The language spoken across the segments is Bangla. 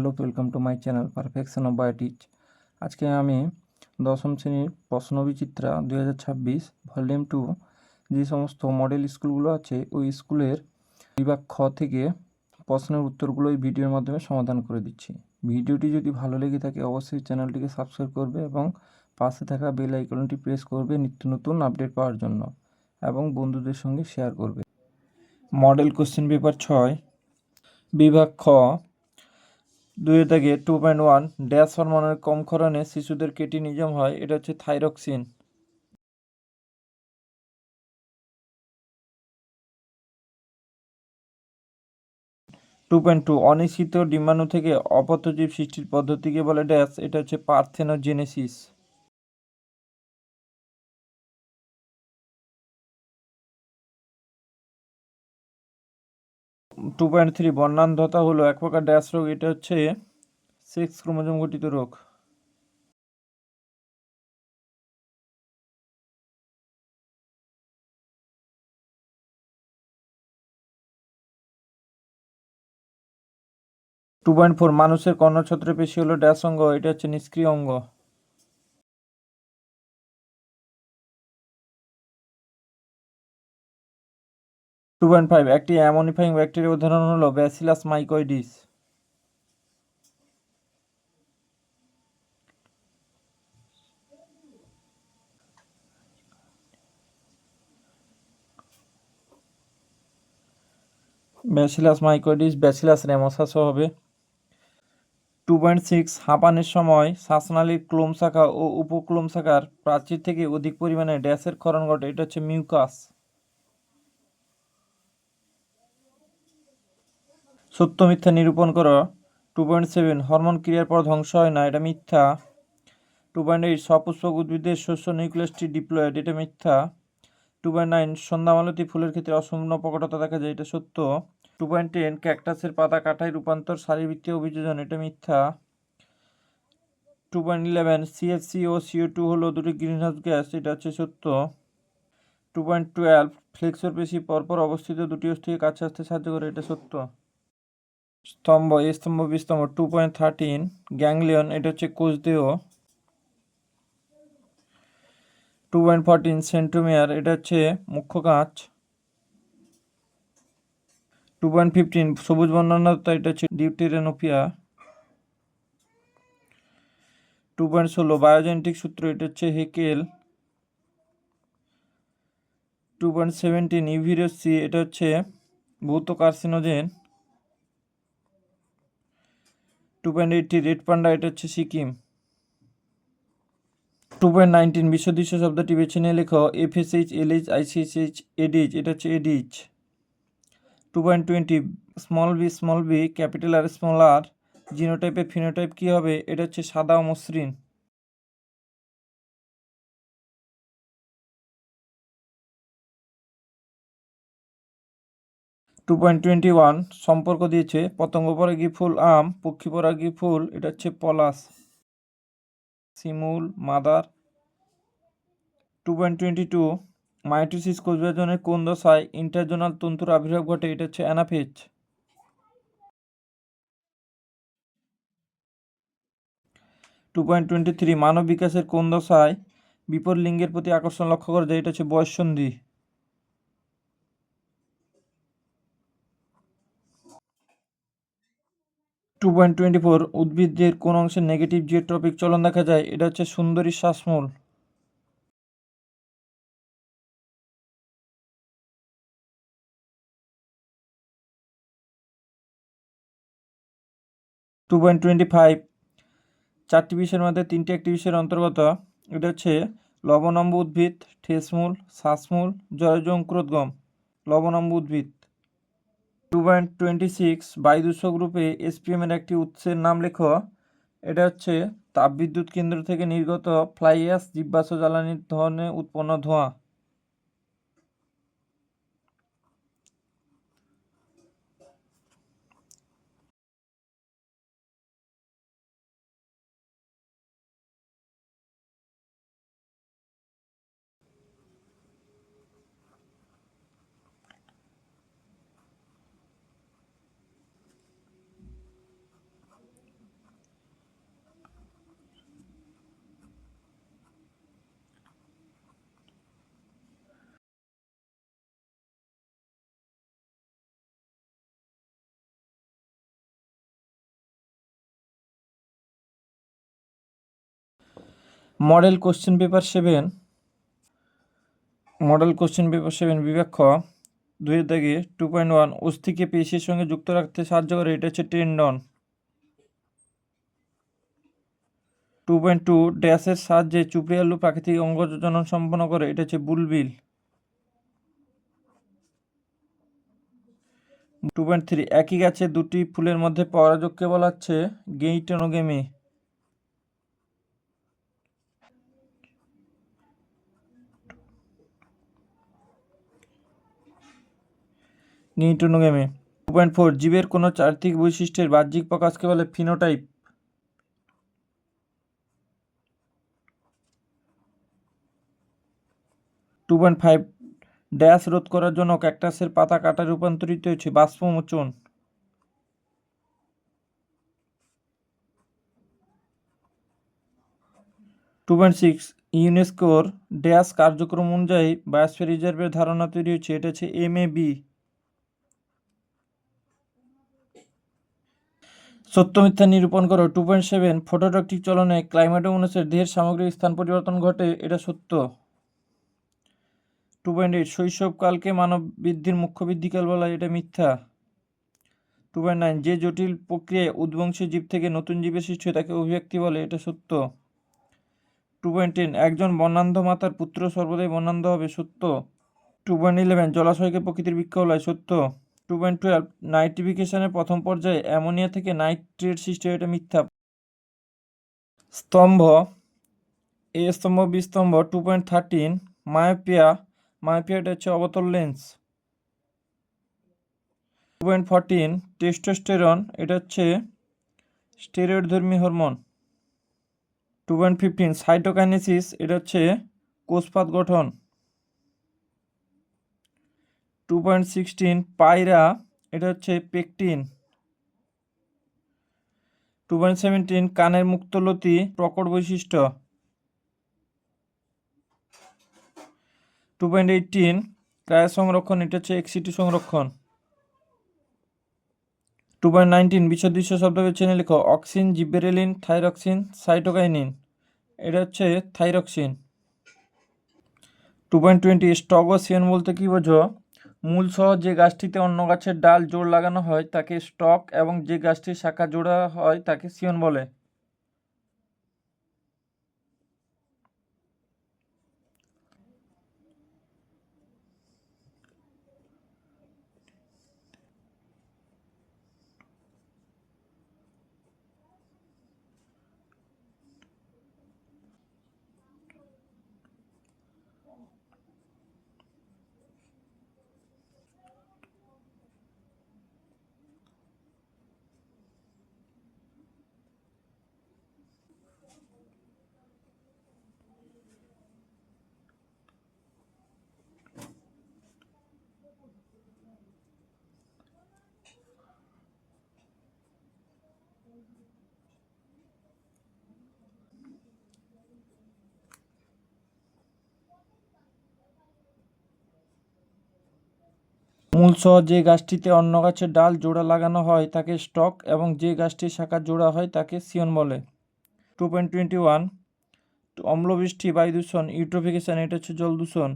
Hello, welcome to my channel perfection of Bioteach. আজকে আমি দশম শ্রেণির প্রশ্নবিচিত্রা দুই হাজার ছাব্বিশ, ভলিউম টু, যে সমস্ত মডেল স্কুলগুলো আছে, ওই স্কুলের বিভাগ খ থেকে প্রশ্নের উত্তরগুলো এই ভিডিওর মাধ্যমে সমাধান করে দিচ্ছি। ভিডিওটি যদি ভালো লেগে থাকে, অবশ্যই চ্যানেলটিকে সাবস্ক্রাইব করবে এবং পাশে থাকা বেল আইকনটি প্রেস করবে নিত্য নতুন আপডেট পাওয়ার জন্য এবং বন্ধুদের সঙ্গে শেয়ার করবে। মডেল কোশ্চেন পেপার ছয়, বিভাগ খ দুই থেকে টু পয়েন্ট ওয়ান ড্যাশ হরমোনের কম ক্ষরণে শিশুদের কেটিনিজম হয়, এটা হচ্ছে থাইরক্সিন। টু পয়েন্ট টু অনিশ্চিত ডিম্বাণু থেকে অপত্যজীব সৃষ্টির পদ্ধতিকে বলে ড্যাশ, এটা হচ্ছে পার্থেনোজেনেসিস। টু পয়েন্ট থ্রি বর্ণান্ধতা হলো এক প্রকার ড্যাশ রোগ, এটা হচ্ছে সেক্স ক্রোমোজোম গঠিত রোগ। টু পয়েন্ট ফোর মানুষের কর্ণছত্র পেশি হলো ড্যাশ অঙ্গ, এটা হচ্ছে নিষ্ক্রিয় অঙ্গ। টু পয়েন্ট ফাইভ একটি অ্যামোনিফাইং ব্যাকটেরিয়া উদাহরণ হলো Bacillus mycoides Bacillus mycoides Bacillus রেমোসাসও হবে। টু পয়েন্ট সিক্স হাঁপানের সময় শ্বাসনালীর ক্লোম শাখা ও উপক্লোম শাখার প্রাচীর থেকে অধিক পরিমাণে ড্যাশের ক্ষরণ ঘটে, এটা হচ্ছে মিউকাস। সত্য, মিথ্যা নিরূপণ করো। টু পয়েন্ট সেভেন হরমোন ক্রিয়ার পর ধ্বংস হয় না, এটা মিথ্যা। টু পয়েন্ট এইট সপুষ্পক উদ্ভিদের শস্য নিউক্লিয়াসটি ডিপ্লয়েড এটা মিথ্যা। টু পয়েন্ট নাইন সন্ধ্যামালতী ফুলের ক্ষেত্রে অসম্পূর্ণ প্রকটতা দেখা যায়, এটা সত্য। টু পয়েন্ট টেন ক্যাকটাসের পাতা কাটায় রূপান্তর, শারীরবৃত্তীয় অভিযোজন, এটা মিথ্যা। টু পয়েন্ট ইলেভেন সিএফসি ও সিও টু হলো দুটি গ্রিনহাউস গ্যাস এটা হচ্ছে সত্য। টু পয়েন্ট টুয়েলভ ফ্লেক্সর পেশি পরপর অবস্থিত দুটি অস্থিকে কাছে আসতে সাহায্য করে, এটা সত্য। স্তম্ভ, এই স্তম্ভ বিস্তম্ভ টু পয়েন্ট থার্টিন গ্যাংলিয়ন এটা হচ্ছে কোষদেহ। টু পয়েন্ট ফোরটিন সেন্টোমিয়ার এটা হচ্ছে মুখ্য কাঁচ। টু পয়েন্ট ফিফটিন সবুজ বর্ণনাতা এটা হচ্ছে ডিউটেরেনোপিয়া টু পয়েন্ট ষোলো বায়োজেনেটিক সূত্র, এটা হচ্ছে হেকেল। টু পয়েন্ট সেভেন্টিন ইভিরসি এটা হচ্ছে ভৌত carcinogen. Two point eighty red panda, এটা হচ্ছে সিকিম। টু পয়েন্ট নাইনটিন বিশ্বদৃশ্য শব্দটি বেছে নিয়ে লেখো F S H L H ICSH ADH এটা হচ্ছে ADH two point twenty, small B small B capital R small R জিনোটাইপের phenotype কী হবে? এটা হচ্ছে সাদা ও মসৃণ। টু পয়েন্ট টোয়েন্টি ওয়ান সম্পর্ক দিয়েছে, পতঙ্গ পরাগী ফুল, আম, পক্ষী পরাগী ফুল, এটা হচ্ছে পলাশ, শিমুল, mother. Two point twenty two mitosis কোষবিভাজনের কোন দশায় ইন্টারজোনাল তন্তুর আবির্ভাব ঘটে, এটা হচ্ছে anaphase. Two point twenty three মানব বিকাশের কোন দশায় বিপর লিঙ্গের প্রতি আকর্ষণ লক্ষ্য করা যায়, এটা হচ্ছে বয়ঃসন্ধি। টু পয়েন্ট টোয়েন্টি ফোর উদ্ভিদের কোন অংশে নেগেটিভ জিওট্রপিক চলন দেখা যায়, এটা হচ্ছে সুন্দরী শ্বাসমূল। টু পয়েন্ট টোয়েন্টি ফাইভ চারটি বিষয়ের মধ্যে তিনটি একটি বিষয়ের অন্তর্গত, এটা হচ্ছে লবণম্ব উদ্ভিদ, ঠেসমূল, শ্বাসমূল, জলজ অঙ্কুরোদ্গম লবণম্ব উদ্ভিদ। টু পয়েন্ট টোয়েন্টি সিক্স বায়ুদূষক গ্রুপে এসপিএমের একটি উৎসের নাম লেখো। এটা হচ্ছে তাপবিদ্যুৎ কেন্দ্র থেকে নির্গত ফ্লাই অ্যাশ জীবাশ্ম জ্বালানির ধরনে উৎপন্ন ধোঁয়া। Model question paper seven, model question paper seven খ দুইয়ের দাগে টু পয়েন্ট ওয়ান অস্থিকে পেশির সঙ্গে যুক্ত রাখতে সাহায্য করে, এটা হচ্ছে টেন্ডন টু পয়েন্ট টু ড্যাশের সাহায্যে চুপড়ি আলু প্রাকৃতিক অঙ্গ সম্পন্ন করে, এটা হচ্ছে বুলবিল। টু পয়েন্ট থ্রি একই গাছে দুটি ফুলের মধ্যে পরাযোগকে বলা হচ্ছে geitonogamy geitonogamy two point four জীবের কোনো চারিত্রিক বৈশিষ্ট্যের বাহ্যিক প্রকাশকে বলে phenotype. Two point five dash রোধ করার জন্য ক্যাকটাসের পাতা কাটা রূপান্তরিত হয়েছে বাষ্পমোচন টু পয়েন্ট সিক্স ইউনেস্কোর ড্যাশ কার্যক্রম অনুযায়ী বায়োস্ফিয়ার রিজার্ভের ধারণা তৈরি হয়েছে, এটা হচ্ছে এম এ বি সত্য মিথ্যা নিরূপণ করো। টু পয়েন্ট সেভেন ফটোটক্টিক চলনে ক্লাইমেট অনুসারে দেহের সামগ্রিক স্থান পরিবর্তন ঘটে, এটা সত্য। টু পয়েন্ট এইট শৈশবকালকে মানব বৃদ্ধির মুখ্য বৃদ্ধিকাল বলা এটা মিথ্যা। টু পয়েন্ট নাইন যে জটিল প্রক্রিয়ায় উদ্বংশী জীব থেকে নতুন জীবের সৃষ্টি হয়, তাকে অভিব্যক্তি বলে, এটা সত্য। টু পয়েন্ট টেন একজন বর্ণান্ধ মাতার পুত্র সর্বদাই বর্ণান্ধ হবে, সত্য। টু পয়েন্ট ইলেভেন জলাশয়কে প্রকৃতির বৃক্ষ বলা হয়, সত্য। টু পয়েন্ট টুয়েলভ নাইট্রিফিকেশনের প্রথম পর্যায়ে অ্যামোনিয়া থেকে নাইট্রেট সৃষ্টি হয়, এটা মিথ্যা। স্তম্ভ, এ স্তম্ভ, বি স্তম্ভ, টু পয়েন্ট থার্টিন, মায়োপিয়া এটা হচ্ছে অবতল lens. Two point fourteen, testosterone, এটা হচ্ছে স্টেরয়েড ধর্মী hormone. Two point fifteen, cytokinesis, এটা হচ্ছে কোষপাত গঠন। টু পয়েন্ট সিক্সটিন পায়রা, এটা হচ্ছে পেকটিন টু পয়েন্ট সেভেন্টিন কানের মুক্তলতি প্রকট বৈশিষ্ট্য। টু পয়েন্ট এইটিন ক্রায় সংরক্ষণ এটা হচ্ছে এক্সিটি সংরক্ষণ। টু পয়েন্ট নাইনটিন বিশদ দৃশ্য শব্দ চেনে লেখো, অক্সিন, জিবেরেলিন, থাইরক্সিন, সাইটোকাইনিন, এটা হচ্ছে থাইরক্সিন। টু পয়েন্ট টোয়েন্টি স্টগোসিয়ান বলতে কী বোঝো? মূল সহ যে গাছটিতে অন্য গাছের ডাল জোড় লাগানো হয়, তাকে স্টক এবং যে গাছটির শাখা জোড়া হয়, তাকে সিয়ন বলে। মূল সহ যে গাছটিতে অন্য গাছের ডাল জোড়া লাগানো হয় তাকে স্টক এবং যে গাছটির শাখা জোড়া হয় তাকে সিয়ন বলে। টু পয়েন্ট টোয়েন্টি ওয়ান, অম্লবৃষ্টি, বায়ু দূষণ, ইউট্রোফিকেশন, এটা হচ্ছে জল দূষণ।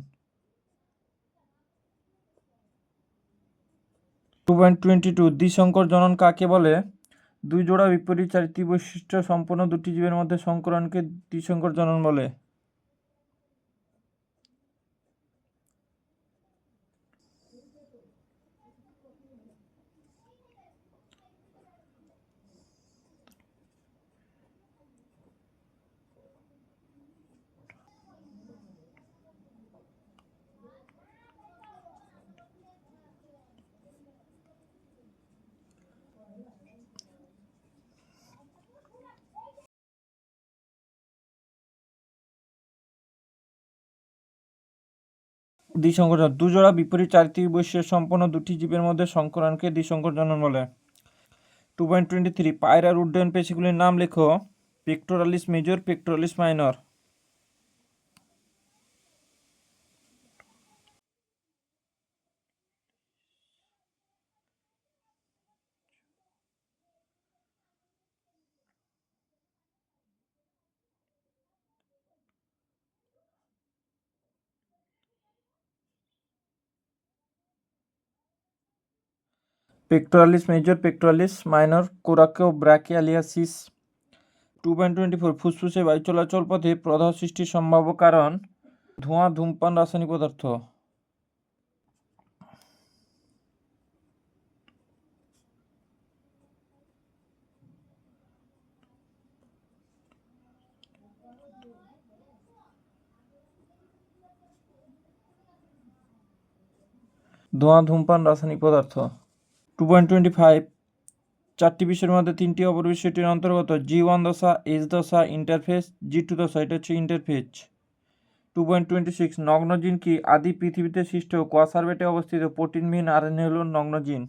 টু পয়েন্ট টোয়েন্টি টু, দ্বিসংকর জনন কাকে বলে? দুই জোড়া বিপরীত চারিত্রিক বৈশিষ্ট্য সম্পন্ন দুটি জীবের মধ্যে সংকরণকে দ্বিশঙ্কর জনন বলে। দ্বিসংকর জনন দুজোড়া বিপরীত চারিত্রিক বৈশিষ্ট্য সম্পন্ন দুটি জীবের মধ্যে সংকরণকে জনন বলে। টু পয়েন্ট টোয়েন্টি থ্রি পায়রার উড্ডয়ন পেশিগুলির নাম লেখো। Pectoralis major, pectoralis minor. Major pectoralis minor coracobrachialis two point twenty four ফুসফুসে বায়ু চলাচল পথে প্রদাহ সৃষ্টির সম্ভাব্য কারণ, ধোঁয়া, ধূমপান, রাসায়নিক পদার্থ। ধোঁয়া, ধূমপান, রাসায়নিক পদার্থ। টু পয়েন্ট টোয়েন্টি ফাইভ, চারটি বিষয়ের মধ্যে তিনটি অপর বিষয়টির অন্তর্গত, জি ওয়ান দশা, এইচ দশা, ইন্টারফেস, জি টু দশা, এটা হচ্ছে interphase. Two point twenty six, নগ্নজিন কি? আদি পৃথিবীতে সৃষ্ট কোয়াসার্বেটে অবস্থিত প্রোটিনবিহীন আরএনএ হল নগ্নজিন।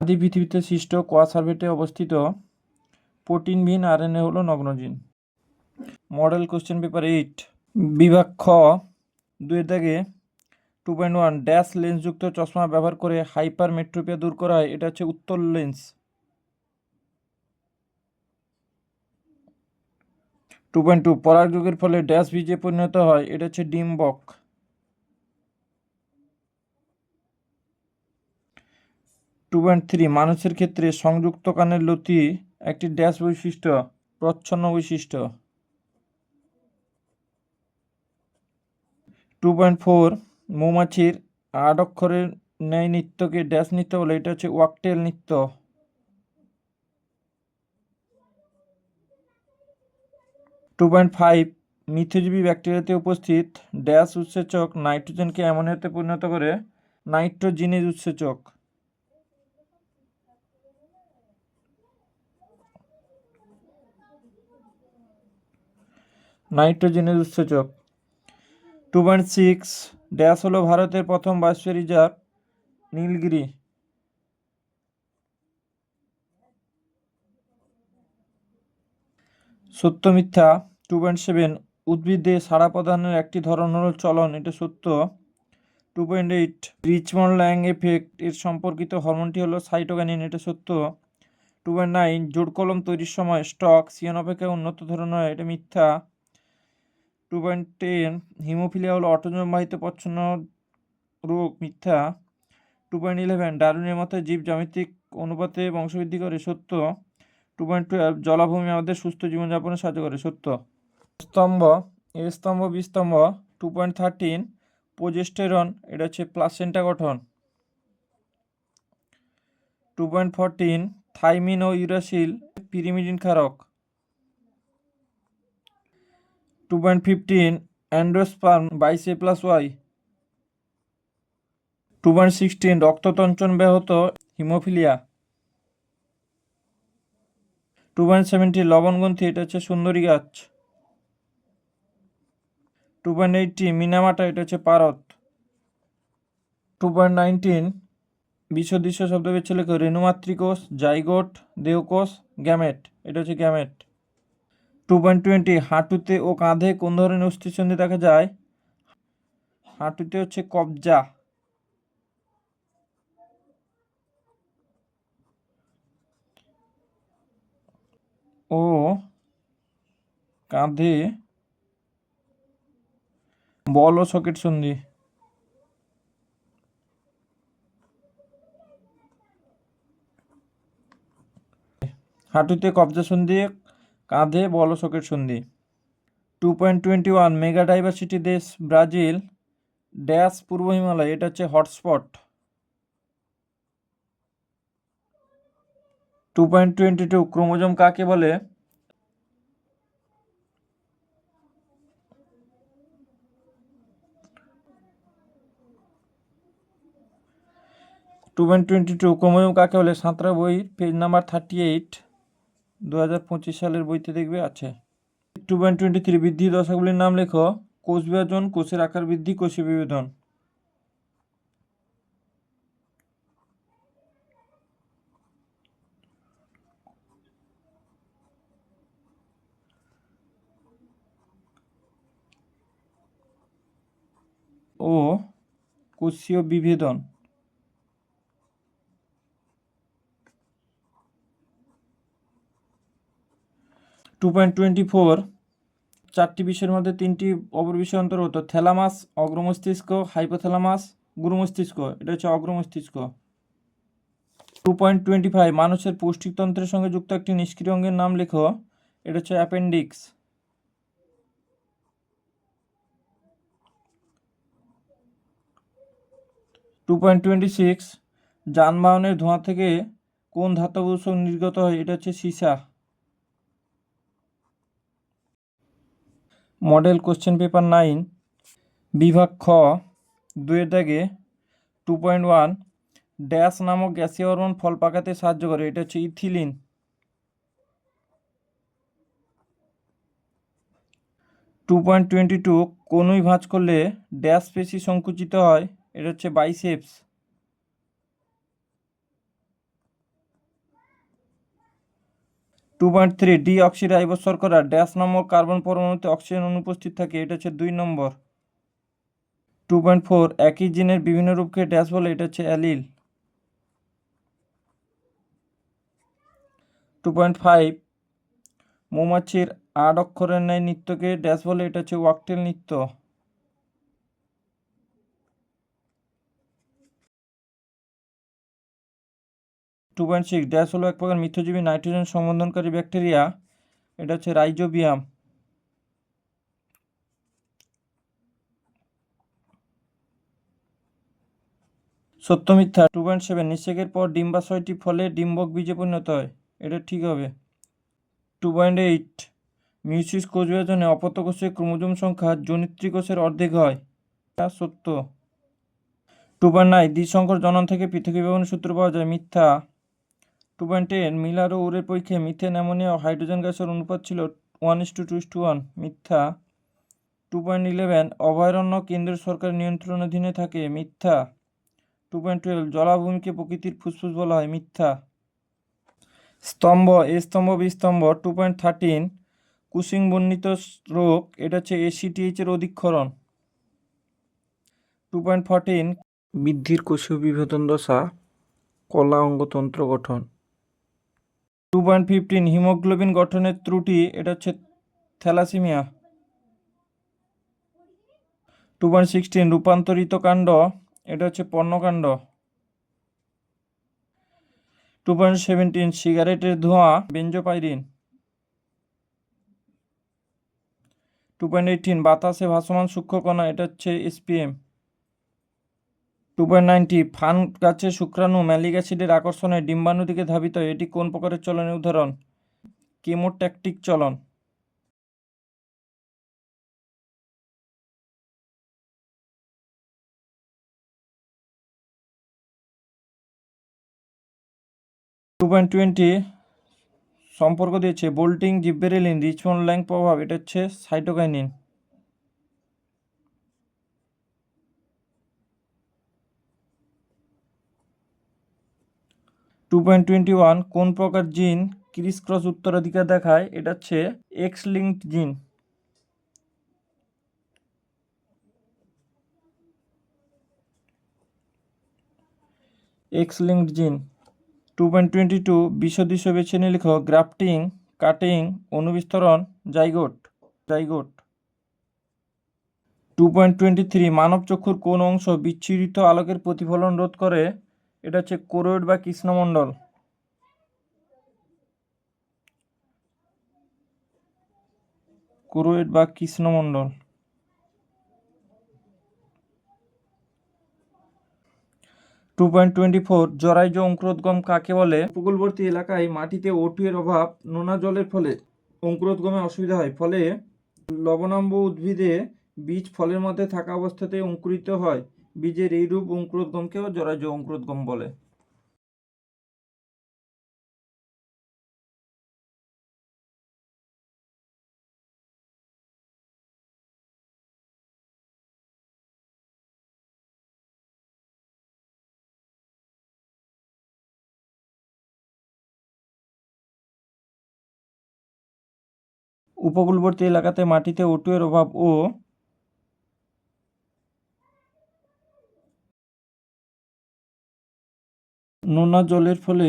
আদি পৃথিবীতে সৃষ্ট কোয়াসারভেটে অবস্থিত প্রোটিনবিহীন আরএনএ হলো নগ্নজিন মডেল কোশ্চেন পেপার এইট, বিভাগ খ দুই দাগে টু পয়েন্ট ওয়ান ড্যাশ লেন্সযুক্ত চশমা ব্যবহার করে হাইপার মেট্রোপিয়া দূর করা হয় এটা হচ্ছে উত্তর লেন্স। টু পয়েন্ট টু পরাগযোগের ফলে ড্যাশ বীজে পরিণত হয়, এটা হচ্ছে ডিম্বক। টু পয়েন্ট থ্রি মানুষের ক্ষেত্রে সংযুক্ত কানের লতি একটি ড্যাশ বৈশিষ্ট্য, প্রচ্ছন্ন বৈশিষ্ট্য। টু পয়েন্ট ফোর মৌমাছির আট অক্ষরের ন্যায় নৃত্যকে ড্যাশ নৃত্য বলে, এটা হচ্ছে ওয়াকটেল নৃত্য। টু পয়েন্ট ফাইভ মিথ্যজীবী ব্যাকটেরিয়াতে উপস্থিত ড্যাশ উৎসেচক নাইট্রোজেনকে অ্যামোনিয়াতে পরিণত করে নাইট্রোজিনের উৎসেচক। নাইট্রোজেনের উৎসেচক। টু পয়েন্ট সিক্স, ড্যাশ হলো ভারতের প্রথম বাষ্পীয় রিজার্ভ নীলগিরি। সত্য মিথ্যা, টু পয়েন্ট সেভেন, উদ্ভিদে সাড়া প্রদানের একটি ধরন হলো চলন, এটা সত্য। Two point eight Richmond Lang effect, এর সম্পর্কিত হরমোনটি হলো সাইটোকাইনিন, এটা সত্য। টু পয়েন্ট নাইন জোড় কলম তৈরির সময় স্টক সিয়ন অপেক্ষা উন্নত ধরন হয় এটা মিথ্যা। টু পয়েন্ট টেন হিমোফিলিয়া হলো অটোজম বাহিত প্রচ্ছন্ন রোগ মিথ্যা। টু পয়েন্ট ইলেভেন, ডারুনের মতো জীব জ্যামিতিক অনুপাতে বংশবৃদ্ধি করে, সত্য। টু পয়েন্ট টুয়েলভ, জলাভূমি আমাদের সুস্থ জীবনযাপনে সাহায্য করে, সত্য। স্তম্ভ, এ স্তম্ভ, বি স্তম্ভ টু পয়েন্ট থার্টিন, প্রোজেস্টেরন, এটা হচ্ছে প্লাসেন্টা গঠন। টু পয়েন্ট ফোরটিন, থাইমিন ও ইউরাসিল, পিরিমিডিন ক্ষারক। টু পয়েন্ট ফিফটিন অ্যান্ড্রোস্পার্ম বাইশ A plus Y two point sixteen রক্ততঞ্চন ব্যাহত হিমোফিলিয়া টু পয়েন্ট সেভেন্টিন লবণগ্রন্থি এটা হচ্ছে সুন্দরী গাছ. টু পয়েন্ট এইটটি মিনামাটা এটা হচ্ছে পারত টু পয়েন্ট নাইনটিন বিশ্বদৃশ্য শব্দ বেছে লেখো রেণুমাতৃকোষ, জাইগোট, দেহকোষ, গ্যামেট, এটা হচ্ছে গ্যামেট। টু পয়েন্ট টোয়েন্টি হাঁটুতে ও কাঁধে কোন ধরনের অস্থিসন্ধি দেখা যায়? হাঁটুতে হচ্ছে কবজা। ও কাঁধে বল ও সকেট সন্ধি। হাঁটুতে কবজা সন্ধি কাঁধে বল ও সন্ধি। Two point twenty one mega diversity দেশ ব্রাজিল ড্যাশ পূর্ব হিমালয়, এটা হচ্ছে hotspot two point twenty two chromosome কাকে বলে? Two point twenty two chromosome কাকে বলে? সাঁতরা বই পেজ নাম্বার থার্টি এইট দু হাজার পঁচিশ সালের বইতে দেখবে আছে। টু পয়েন্ট টোয়েন্টি থ্রি বৃদ্ধি দশাগুলির নাম লেখো কোষ বিভাজন কোষের আকার বৃদ্ধি, কোষীয় বিভেদন। ও কোষীয় বিভেদন। টু পয়েন্ট টোয়েন্টি ফোর চারটি বিষয়ের মধ্যে তিনটি অপর বিষয় অন্তর্গত থ্যালামাস, অগ্রমস্তিষ্ক, হাইপোথ্যালামাস, গুরুমস্তিষ্ক, এটা হচ্ছে অগ্রমস্তিষ্ক। টু পয়েন্ট টোয়েন্টি ফাইভ মানুষের পৌষ্টিকতন্ত্রের সঙ্গে যুক্ত একটি নিষ্ক্রিয় অঙ্গের নাম লেখো, এটা হচ্ছে appendix. Two point twenty six যানবাহনের ধোঁয়া থেকে কোন ধাতব নির্গত হয়, এটা হচ্ছে সীসা। মডেল কোশ্চেন পেপার নাইন, বিভাগ খ, দুয়ের দাগে টু পয়েন্ট ওয়ান ড্যাশ নামক গ্যাসীয় হরমোন ফল পাকাতে সাহায্য করে, এটা হচ্ছে ethylene. Two point twenty two কনুই ভাঁজ করলে ড্যাশ পেশি সংকুচিত হয়, এটা হচ্ছে biceps two point three deoxyribose শর্করা ড্যাশ নামক কার্বন পরমাণুতে অক্সিজেন অনুপস্থিত থাকে, এটা হচ্ছে দুই নম্বর। টু পয়েন্ট ফোর একই জিনের বিভিন্ন রূপকে ড্যাশ বলে, এটা হচ্ছে অ্যালিল। টু পয়েন্ট ফাইভ মৌমাছির আট অক্ষরের ন্যায় নৃত্যকে ড্যাশ বলে, এটা হচ্ছে ওয়াকটেল নৃত্য। টু পয়েন্ট সিক্স ড্যাশ হলো এক প্রকার মিথ্যজীবী নাইট্রোজেন সম্বন্ধনকারী ব্যাকটেরিয়া। এটা হচ্ছে রাইজোবিয়াম। সত্য মিথ্যা টু পয়েন্ট সেভেন, নিষেকের পর ডিম্বাশয়টি ফলে ডিম্বক বীজে পরিণত হয়। এটা ঠিক হবে। টু পয়েন্ট এইট, মিউসিস কোষ বিভাজনে অপত্য কোষের ক্রোমোজোম সংখ্যা জনিত্রী কোষের অর্ধেক হয়। এটা সত্য। টু পয়েন্ট নাইন দ্বিসংকর জনন থেকে পৃথকীকরণের সূত্র পাওয়া যায় মিথ্যা। টু পয়েন্ট টেন মিলার ও উরের পরীক্ষায় মিথেন অ্যামোনিয়া ও হাইড্রোজেন গ্যাসের অনুপাত ছিল one is to two two is to. One. Two point eleven, অভয়ারণ্য কেন্দ্রীয় সরকারের নিয়ন্ত্রণাধীনে থাকে। মিথ্যা। টু পয়েন্ট টুয়েলভ, জলাভূমিকে প্রকৃতির ফুসফুস বলা হয়। মিথ্যা। স্তম্ভ, এ স্তম্ভ, বি স্তম্ভ। টু পয়েন্ট থার্টিন, কুসিং বর্ণিত রোগ, এটা হচ্ছে এসিটিএইচ এর অধিক্ষরণ টু পয়েন্ট ফোরটিন, বৃদ্ধির কোষীয় বিভেদন দশা, কলা অঙ্গতন্ত্র গঠন। টু পয়েন্ট ফিফটিন হিমোগ্লোবিন গঠনের ত্রুটি, এটা হচ্ছে থ্যালাসিমিয়া। টু পয়েন্ট সিক্সটিন রূপান্তরিত কাণ্ড, এটা হচ্ছে পর্ণকাণ্ড টু পয়েন্ট সেভেন্টিন সিগারেটের ধোঁয়া, বেঞ্জোপাইরিন। টু পয়েন্ট এইটিন বাতাসে ভাসমান সূক্ষ্মকণা, এটা হচ্ছে এসপিএম টু পয়েন্ট ফান গাছে শুক্রাণু ম্যালিক অ্যাসিডের আকর্ষণে ডিম্বাণু দিকে ধাবিত, এটি কোন প্রকারের চলনের উদাহরণ? কেমোট্যাকটিক চলন। টু পয়েন্ট টোয়েন্টি সম্পর্ক দিয়েছে, বোল্টিং, জিব্বেরেলিন রিচমন্ড ল্যাং প্রভাব, এটা হচ্ছে cytokinin. Two point twenty one কোন প্রকার জিন ক্রিস ক্রস উত্তরাধিকার দেখায়? এটা হচ্ছে X linked gene. X linked জিন। টু পয়েন্ট টোয়েন্টি টু বিশদৃশ্য বেছে নিয়ে লেখো। Grafting, cutting, অনুবিস্তরণ, zygote zygote. Two point twenty three মানব চক্ষুর কোন অংশ বিচ্ছিরিত আলোকের প্রতিফলন রোধ করে? এটা হচ্ছে কোরোয়েড বা কৃষ্ণমণ্ডল। কোরোয়েড বা কৃষ্ণমণ্ডল। টু পয়েন্ট টোয়েন্টি ফোর জরাইজ অঙ্কুরোদ্গম কাকে বলে? উপকূলবর্তী এলাকায় মাটিতে ওটু এর অভাব নোনা জলের ফলে। অঙ্কুরোদ্গমে অসুবিধা হয়, ফলে লবণাম্ব উদ্ভিদে বীজ ফলের মধ্যে থাকা অবস্থাতে অঙ্কুরিত হয়। বীজের এইরূপ অঙ্কুরোদ্গমকেও জরাজ অঙ্কুরোদ্গম বলে। উপকূলবর্তী এলাকাতে মাটিতে ওটুয়ের অভাব ও নোনা জলের ফলে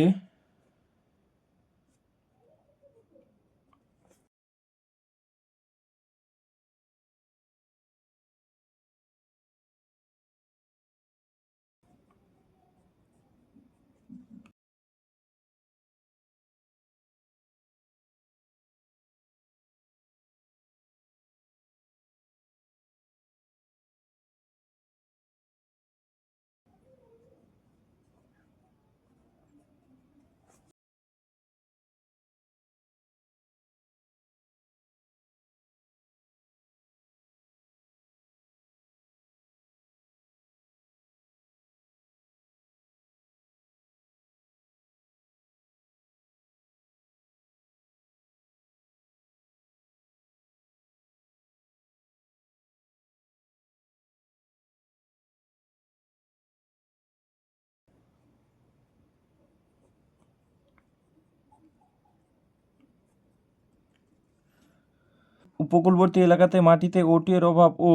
উপকূলবর্তী এলাকাতে মাটিতে ওটু এর অভাব ও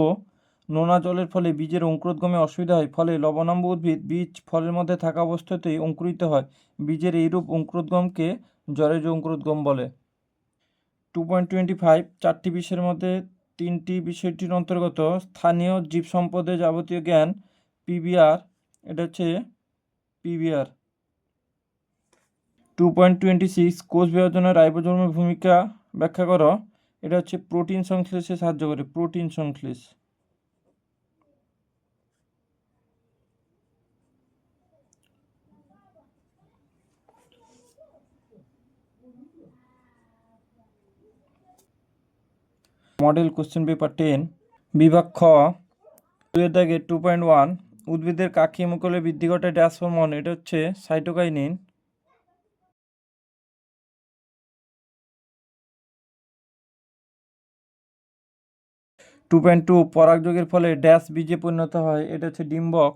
নোনা জলের ফলে বীজের অঙ্কুরোদ্গমে অসুবিধা হয়। ফলে লবণাম্ব উদ্ভিদ বীজ ফলের মধ্যে থাকা অবস্থাতেই অঙ্কুরিত হয়। বীজের এইরূপ অঙ্কুরোদ্গমকে জরেজ অঙ্কুরোদ্গম বলে। টু পয়েন্ট টোয়েন্টি ফাইভ, চারটি বিষয়ের মধ্যে তিনটি বিষয়টির অন্তর্গত স্থানীয় জীব সম্পদের যাবতীয় জ্ঞান পিবিআর এটা হচ্ছে PBR two point twenty six, কোষ বিভাজনের রাইবোজোমের ভূমিকা ব্যাখ্যা করো। এটা হচ্ছে প্রোটিন সংশ্লেষে সাহায্য করে, প্রোটিন সংশ্লেষ। মডেল কোশ্চেন পেপার টেন, বিভাগ খ দুয়ের দাগে টু পয়েন্ট ওয়ান উদ্ভিদের কাকি মুকলে বৃদ্ধি ঘটায় ড্যাশ হরমোন এটা হচ্ছে সাইটোকাইনিন টু পয়েন্ট টু পরাগযোগের ফলে ড্যাশ বীজে পরিণত হয়। এটা হচ্ছে ডিম্বক।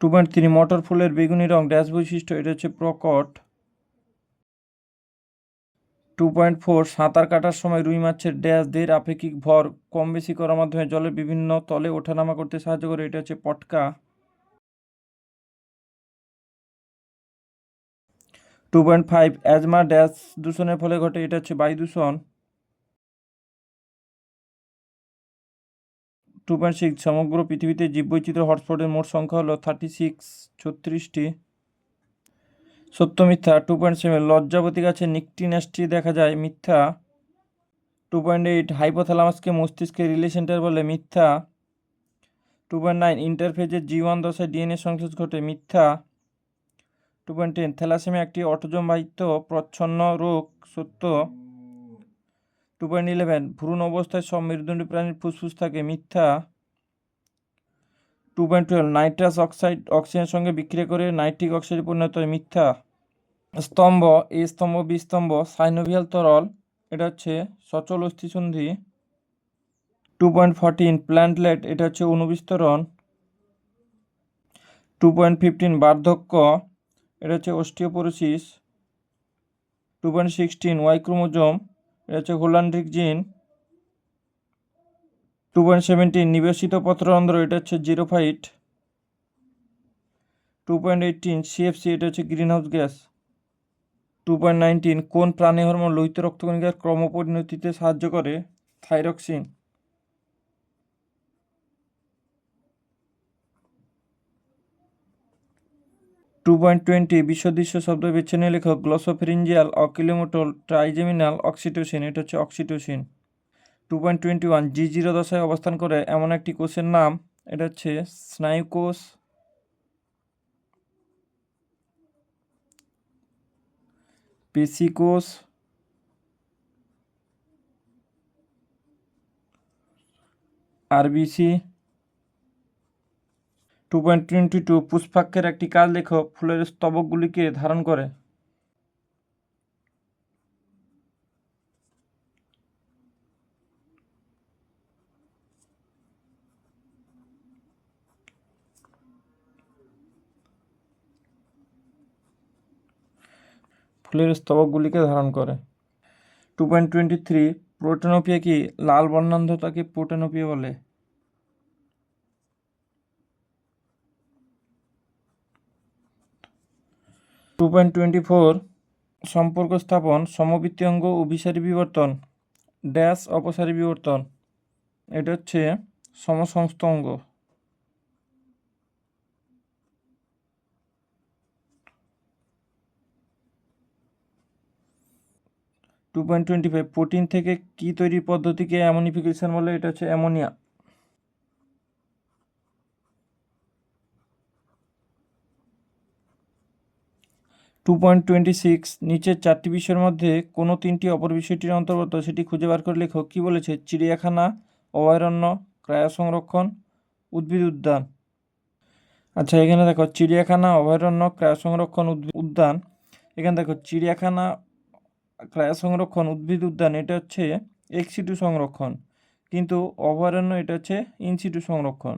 টু পয়েন্ট থ্রি মটর ফুলের বেগুনি রং, ড্যাশ বৈশিষ্ট্য, এটা হচ্ছে প্রকট। টু পয়েন্ট ফোর সাঁতার কাটার সময় রুই মাছের ড্যাশ দের আপেক্ষিক ভর কম বেশি করার মাধ্যমে জলের বিভিন্ন তলে ওঠানামা করতে সাহায্য করে। এটা হচ্ছে পটকা। Two point five asthma dash দূষণের ফলে ঘটে, এটা হচ্ছে বায়ু দূষণ। টু পয়েন্ট সিক্স সমগ্র পৃথিবীতে জীববৈচিত্র্য হটস্পটের মোট সংখ্যা হলো থার্টি সিক্স ছত্রিশটি। সত্য মিথ্যা টু পয়েন্ট সেভেন লজ্জাবতী গাছে নিকটি ন্যাস্টি দেখা যায়, মিথ্যা। টু পয়েন্ট এইট হাইপোথ্যালামাসকে মস্তিষ্কের রিলে সেন্টার বলে মিথ্যা। টু পয়েন্ট নাইন ইন্টারফেজের জি ওয়ান দশায় ডিএনএ সংশ্লেষ ঘটে, মিথ্যা। টু পয়েন্ট টেন থ্যালাসেমিয়া একটি অটোজম বাহিত প্রচ্ছন্ন রোগ, সত্য? টু পয়েন্ট ইলেভেন ভ্রূণ অবস্থায় সব মেরুদণ্ডী প্রাণীর ফুসফুস থাকে, মিথ্যা? Two point twelve nitrous oxide অক্সিজেনের সঙ্গে বিক্রিয়া করে নাইট্রিক অক্সাইডে পরিণত হয়, মিথ্যা? স্তম্ভ, এ স্তম্ভ, বি স্তম্ভ সাইনোভিয়াল তরল, এটা হচ্ছে সচল অস্থিসন্ধি। টু পয়েন্ট ফোরটিন প্ল্যান্টলেট এটা হচ্ছে অনুবিস্তরণ। টু পয়েন্ট ফিফটিন বার্ধক্য। এটা হচ্ছে osteoporosis two point sixteen Y chromosome, এটা হচ্ছে হোলান্ড্রিক জিন টু পয়েন্ট সেভেন্টিন নিবেশিত পত্ররন্ধ্র, এটা হচ্ছে জিরো ফাইট টু পয়েন্ট এইটিন সিএফসি, এটা হচ্ছে green house gas two point nineteen কোন প্রাণী হরমোন লোহিত রক্তকণিকার ক্রমপরিণতিতে সাহায্য করে? থাইরক্সিন। টু পয়েন্ট টোয়েন্টি বিশ্বদৃশ্য শব্দ বেছে নিয়ে লেখক গ্লসোফেরিঞ্জিয়াল অকিলোমোটোল ট্রাইজেমিনাল অক্সিটোসিন এটা হচ্ছে oxytocin two point twenty one G zero দশায় অবস্থান করে এমন একটি কোষের নাম, এটা হচ্ছে স্নায়ু কোষ পেশি কোষ RBC two point twenty two পুষ্পাক্ষের একটি কাজ লেখ ফুলের স্তবকগুলিকে ধারণ করে। ফুলের স্তবকগুলিকে ধারণ করে। Two point twenty three protanopia কি লাল বর্ণান্ধতাকে প্রোটেনোপিয়া বলে? টু পয়েন্ট টোয়েন্টি ফোর সম্পর্ক স্থাপন, সমবৃত্তি অঙ্গ অভিসারী বিবর্তন ড্যাশ অপসারী বিবর্তন। এটা হচ্ছে সমসংস্থ অঙ্গ। Two point twenty five protein থেকে কী তৈরির পদ্ধতিকে অ্যামোনিফিকেশন বলে? এটা হচ্ছে ammonia two point twenty six নিচের চারটি বিষয়ের মধ্যে কোনো তিনটি অপর বিষয়টির অন্তর্গত, সেটি খুঁজে বার করে লেখক কী বলেছে? চিড়িয়াখানা, অভয়ারণ্য ক্রায় সংরক্ষণ উদ্ভিদ উদ্যান। আচ্ছা এখানে দেখো, চিড়িয়াখানা, অভয়ারণ্য ক্রায় সংরক্ষণ উদ্যান। এখানে দেখো, চিড়িয়াখানা ক্রায় সংরক্ষণ উদ্ভিদ উদ্যান, এটা হচ্ছে এক্সিটু সংরক্ষণ। কিন্তু অভয়ারণ্য, এটা হচ্ছে ইনসিটু সংরক্ষণ।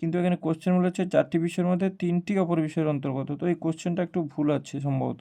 কিন্তু এখানে কোশ্চেন বলেছে চারটি বিষয়ের মধ্যে তিনটি অপর বিষয়ের অন্তর্গত। তো এই কোশ্চেনটা একটু ভুল আছে সম্ভবত।